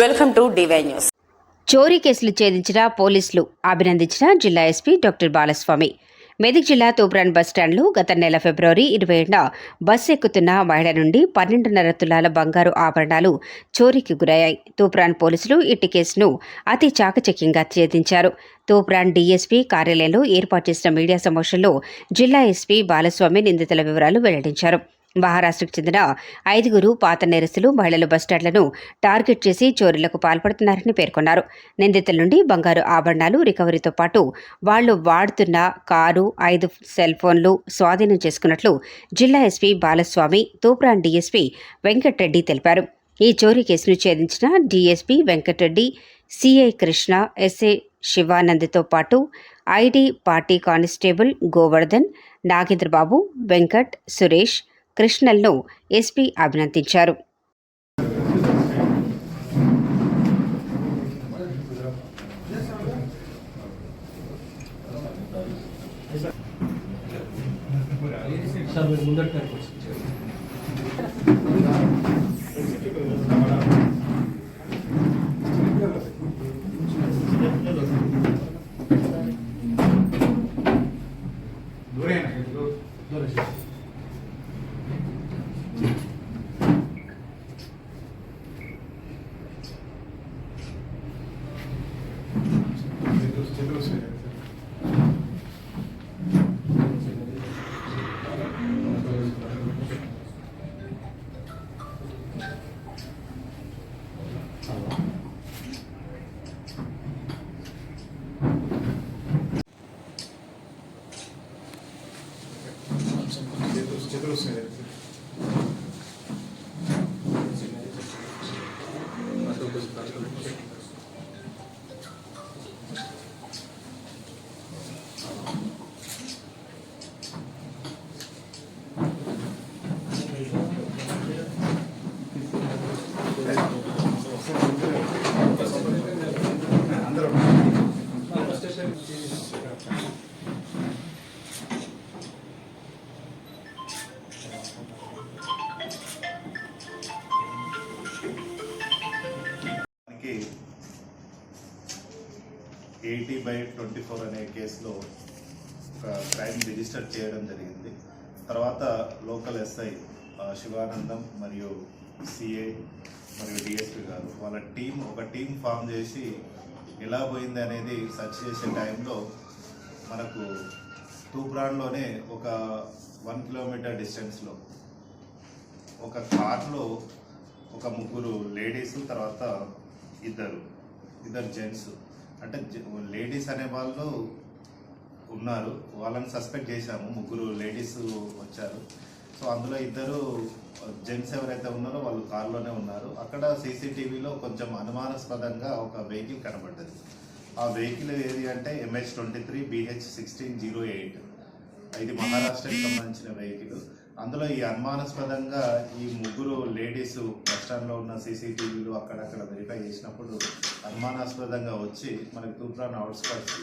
Welcome to DY news. చోరీ కేసులు ఛేదించిన పోలీసులు అభినందించిన జిల్లా ఎస్పీ డాక్టర్ బాలస్వామి. మెదక్ జిల్లా తూప్రాన్ బస్టాండ్లో గత నెల ఫిబ్రవరి ఇరవై ఏడున బస్సు ఎక్కుతున్న మహిళ నుండి పన్నెండున్నర తులాల బంగారు ఆభరణాలు చోరీకి గురయ్యాయి. తూప్రాన్ పోలీసులు ఇట్టి కేసును అతి చాకచక్యంగా ఛేదించారు. తూప్రాన్ డీఎస్పీ కార్యాలయంలో ఏర్పాటు చేసిన మీడియా సమావేశంలో జిల్లా ఎస్పీ బాలస్వామి నిందితుల వివరాలు వెల్లడించారు. మహారాష్ట్రకు చెందిన ఐదుగురు పాత నేరస్తులు మహిళల బస్టాండ్లను టార్గెట్ చేసి చోరీలకు పాల్పడుతున్నారని పేర్కొన్నారు. నిందితుల నుండి బంగారు ఆభరణాలు రికవరీతో పాటు వాళ్ళు వాడుతున్న కారు ఐదు సెల్ ఫోన్లు స్వాధీనం చేసుకున్నట్లు జిల్లా ఎస్పీ బాలస్వామి తూప్రాన్ డీఎస్పీ వెంకటరెడ్డి తెలిపారు. ఈ చోరీ కేసును ఛేదించిన DSP Venkata Reddy CI Krishna SA శివానంద్తో పాటు ID party constable Govardhan Nagendra Babu Venkat Suresh కృష్ణల్ను SP అభినందించారు. సార్ ముందర మనకి ఎయిటీ బై ట్వంటీ ఫోర్ అనే కేసులో ఒక క్రైమ్ రిజిస్టర్ చేయడం జరిగింది. తర్వాత లోకల్ ఎస్ఐ శివానందం మరియు సిఐ మరియు డిఎస్పి గారు వాళ్ళ టీం ఒక టీం ఫామ్ చేసి ఎలా పోయింది అనేది సెర్చ్ చేసే టైంలో మనకు తూప్రాన్లోనే ఒక వన్ కిలోమీటర్ డిస్టెన్స్లో ఒక కార్లో ఒక ముగ్గురు లేడీస్ తర్వాత ఇద్దరు ఇద్దరు జెంట్స్. అంటే లేడీస్ అనే వాళ్ళు ఉన్నారు. వాళ్ళని సస్పెక్ట్ చేశాము. ముగ్గురు లేడీస్ వచ్చారు. సో అందులో ఇద్దరు జెంట్స్ ఎవరైతే ఉన్నారో వాళ్ళు కారులోనే ఉన్నారు. అక్కడ సీసీటీవీలో కొంచెం అనుమానాస్పదంగా ఒక వెహికల్ కనబడ్డది. ఆ వెహికల్ ఏది అంటే MH twenty three BH sixteen zero eight ఇది మహారాష్ట్రకి సంబంధించిన వెహికల్. అందులో ఈ అనుమానాస్పదంగా ఈ ముగ్గురు లేడీస్ బస్టాండ్లో ఉన్న సీసీటీవీలు అక్కడక్కడ వెరిఫై చేసినప్పుడు అనుమానాస్పదంగా వచ్చి మనకి తూప్రాన్ అవుట్స్కట్స్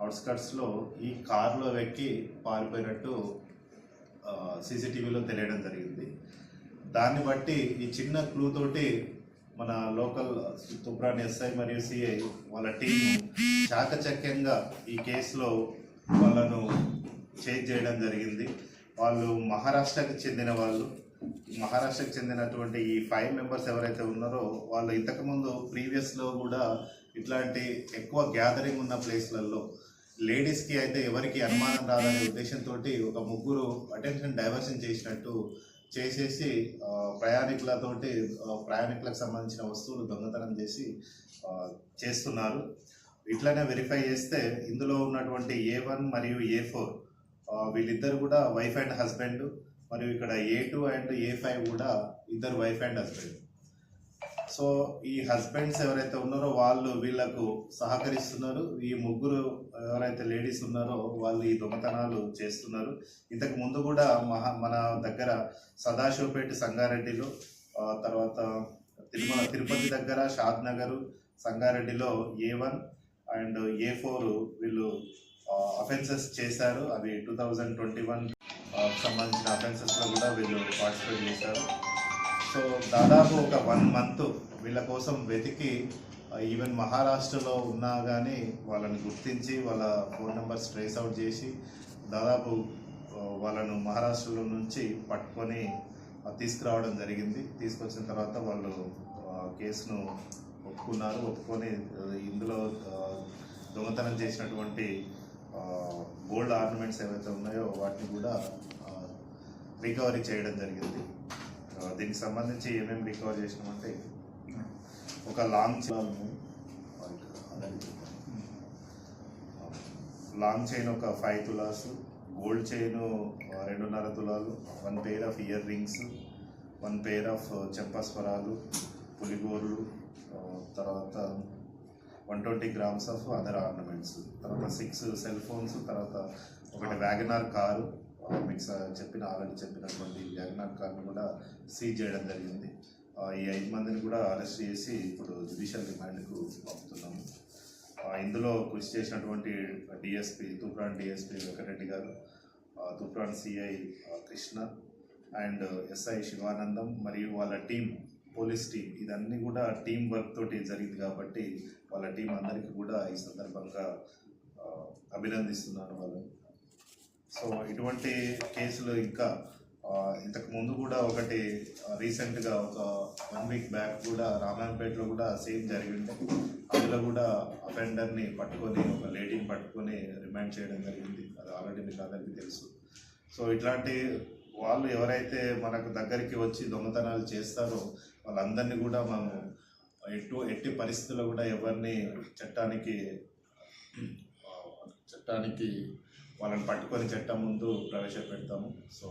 అవుట్స్కట్స్లో ఈ కారులో వెక్కి పారిపోయినట్టు సీసీటీవీలో తెలియడం జరిగింది. దాన్ని బట్టి ఈ చిన్న క్లూ తోటి మన లోకల్ తుప్రాన్ ఎస్ఐ మరియు సిఐ వాళ్ళ టీం చాకచక్యంగా ఈ కేసులో వాళ్ళను చేజ్ చేయడం జరిగింది. వాళ్ళు మహారాష్ట్రకి చెందిన వాళ్ళు. మహారాష్ట్రకి చెందినటువంటి ఈ ఫైవ్ మెంబర్స్ ఎవరైతే ఉన్నారో వాళ్ళు ఇంతకుముందు ప్రీవియస్లో కూడా ఇట్లాంటి ఎక్కువ గ్యాదరింగ్ ఉన్న ప్లేస్లలో లేడీస్కి అయితే ఎవరికి అనుమానం రాదనే ఉద్దేశంతో ఒక ముగ్గురు అటెన్షన్ డైవర్షన్ చేసినట్టు చేసేసి ప్రయాణికులతోటి ప్రయాణికులకు సంబంధించిన వస్తువులు దొంగతనం చేసి చేస్తున్నారు. ఇట్లనే వెరిఫై చేస్తే ఇందులో ఉన్నటువంటి ఏ వన్ మరియు ఏ ఫోర్ వీళ్ళిద్దరు కూడా వైఫ్ అండ్ హస్బెండ్ మరియు ఇక్కడ A two and A five కూడా ఇద్దరు వైఫ్ అండ్ హస్బెండ్ సో ఈ హస్బెండ్స్ ఎవరైతే ఉన్నారో వాళ్ళు వీళ్ళకు సహకరిస్తున్నారు. ఈ ముగ్గురు ఎవరైతే లేడీస్ ఉన్నారో వాళ్ళు ఈ దొంగతనాలు చేస్తున్నారు. ఇంతకు ముందు కూడా మహా మన దగ్గర సదాశివపేట సంగారెడ్డిలో తర్వాత తిరుమల తిరుపతి దగ్గర షాద్ నగర్ సంగారెడ్డిలో A one and A four వీళ్ళు అఫెన్సెస్ చేశారు. అవి టూ థౌజండ్ ట్వంటీ వన్ సంబంధించిన అఫెన్సెస్లో కూడా వీళ్ళు పార్టిసిపేట్ చేశారు. సో దాదాపు ఒక వన్ మంత్ వీళ్ళ కోసం వెతికి ఈవెన్ మహారాష్ట్రలో ఉన్నా కానీ వాళ్ళని గుర్తించి వాళ్ళ ఫోన్ నెంబర్స్ ట్రేస్ అవుట్ చేసి దాదాపు వాళ్ళను మహారాష్ట్రలో నుంచి పట్టుకొని తీసుకురావడం జరిగింది. తీసుకొచ్చిన తర్వాత వాళ్ళు కేసును ఒప్పుకున్నారు. ఒప్పుకొని ఇందులో దొంగతనం చేసినటువంటి గోల్డ్ ఆర్నమెంట్స్ ఏవైతే ఉన్నాయో వాటిని కూడా రికవరీ చేయడం జరిగింది. దీనికి సంబంధించి ఏమేమి రికవర్ చేసినామంటే ఒక లాంగ్ చైన్ లాంగ్ చైన్ ఒక ఫైవ్ తులాస్ గోల్డ్ చైన్ రెండున్నర తులాలు one pair of earrings one pair of చెంపస్వరాలు పులిగోర్లు తర్వాత one twenty grams of other ornaments. తర్వాత సిక్స్ సెల్ ఫోన్స్ తర్వాత ఒకటి వ్యాగనార్ కారు మీకు చెప్పిన ఆల్రెడీ చెప్పినటువంటి వ్యాగనార్ కార్ని కూడా సీజ్ చేయడం జరిగింది. ఈ ఐదు మందిని కూడా అరెస్ట్ చేసి ఇప్పుడు జ్యుడిషియల్ రిమాండ్కు పంపుతున్నాము. ఇందులో కృషి చేసినటువంటి DSP Toopran DSP Venkata Reddy garu Toopran CI Krishna and SI Shivanandam మరియు వాళ్ళ టీం పోలీస్ టీం ఇదన్నీ కూడా టీం వర్క్ తోటి జరిగింది కాబట్టి వాళ్ళ టీం అందరికీ కూడా ఈ సందర్భంగా అభినందిస్తున్నాను వాళ్ళని. సో ఇటువంటి కేసులు ఇంకా ఇంతకు ముందు కూడా ఒకటి రీసెంట్గా ఒక వన్ వీక్ బ్యాక్ కూడా రామాయణపేటలో కూడా సేమ్ జరిగింది. అందులో కూడా అఫెండర్ని పట్టుకొని ఒక లేడీని పట్టుకొని రిమాండ్ చేయడం జరిగింది. అది ఆల్రెడీ మీకు అందరికీ తెలుసు. సో ఇట్లాంటి వాళ్ళు ఎవరైతే మనకు దగ్గరికి వచ్చి దొంగతనాలు చేస్తారో వాళ్ళందరినీ కూడా మనము ఎటు ఎట్టి పరిస్థితుల్లో కూడా ఎవరిని చట్టానికి చట్టానికి వాళ్ళని పట్టుకొని చట్టం ముందు ప్రవేశపెడతాము సో.